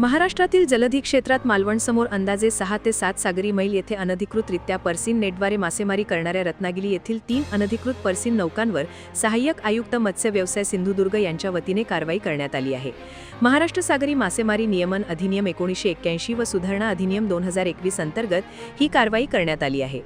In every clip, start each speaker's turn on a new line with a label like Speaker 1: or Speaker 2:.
Speaker 1: महाराष्ट्रातील जलधी क्षेत्रात मालवणसमोर अंदाजे सहा ते सात सागरी मैल येथे अनधिकृतरित्या पर्सिन नेटद्वारे मासेमारी करणाऱ्या रत्नागिरी येथील तीन अनधिकृत पर्सिन नौकांवर सहाय्यक आयुक्त मत्स्य व्यवसाय सिंधुदुर्ग यांच्या वतीने कारवाई करण्यात आली आहे. महाराष्ट्र सागरी मासेमारी नियमन अधिनियम एकोणीसशे एक्क्याऐंशी व सुधारणा अधिनियम दोन हजार एकवीस अंतर्गत ही कारवाई करण्यात आली आहे.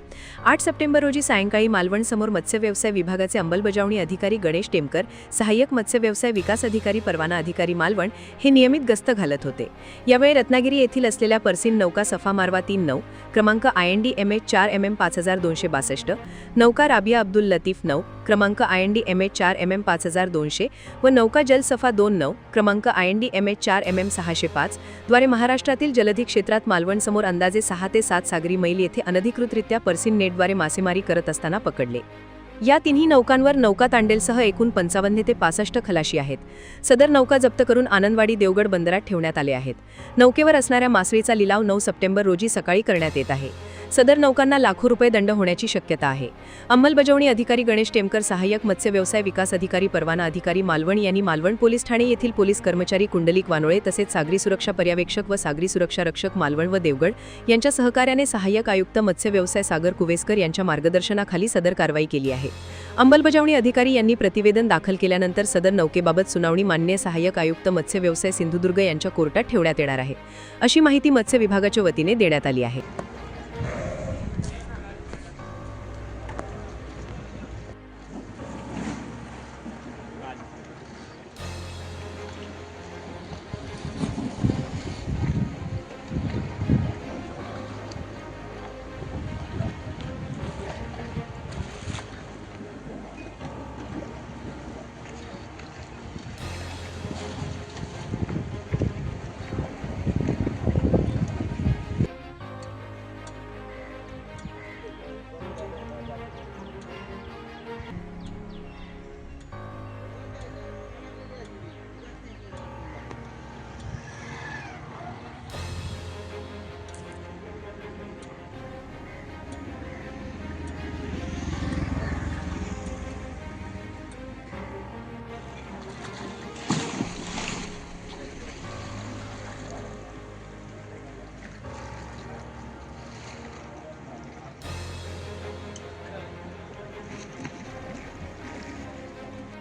Speaker 1: आठ सप्टेंबर रोजी सायंकाळी मालवणसमोर मत्स्य व्यवसाय विभागाचे अंमलबजावणी अधिकारी गणेश टेमकर सहाय्यक मत्स्य व्यवसाय विकास अधिकारी परवाना अधिकारी मालवण हे नियमित गस्त घालत होते. यावेळी रत्नागिरी येथील असलेल्या पर्सिन नौका सफा मारवा तीन नऊ क्रमांक I N D M H चार एम एम पाच हजार दोनशे बासष्ट नौका राबिया अब्दुल लतीफ नऊ क्रमांक I N D M H चार एम एम पाच हजार दोनशे व नौका जल सफा दोन नऊ क्रमांक I N D M H चार एम एम सहाशे पाच द्वारे महाराष्ट्रातील जलधी क्षेत्रात मालवणसमोर अंदाजे सहा ते सात सागरी मैल येथे अनधिकृतरित्या पर्सिन नेटद्वारे मासेमारी करत असताना पकडले. या तिन्ही नौकांवर नौका तांडेलसह एकूण पंचावन्न ते पासष्ट खलाशी आहेत. सदर नौका जप्त करून आनंदवाडी देवगड बंदरात ठेवण्यात आले आहेत. नौकेवर असणाऱ्या मासळीचा लिलाव नऊ सप्टेंबर रोजी सकाळी करण्यात येत आहे. सदर नौकांना लाखो रुपये दंड होण्याची शक्यता आहे. अंमलबजावणी अधिकारी गणेश टेमकर सहाय्यक मत्स्य व्यवसाय विकास अधिकारी परवाना अधिकारी मालवण यांनी मालवण पोलीस ठाणे येथील पोलीस कर्मचारी कुंडलिक वानोळे तसेच सागरी सुरक्षा पर्यवेक्षक व सागरी सुरक्षा रक्षक मालवण व देवगड यांच्या सहकार्याने सहाय्यक आयुक्त मत्स्य व्यवसाय सागर कुवेसकर यांच्या मार्गदर्शनाखाली सदर कारवाई केली आहे. अंमलबजावणी अधिकारी यांनी प्रतिवेदन दाखल केल्यानंतर सदर नौकेबाबत सुनावणी मान्य सहाय्यक आयुक्त मत्स्य व्यवसाय सिंधुदुर्ग यांच्या कोर्टात ठेवण्यात येणार आहे. अशी माहिती मत्स्य विभागाच्या वतीने देण्यात आली आहे.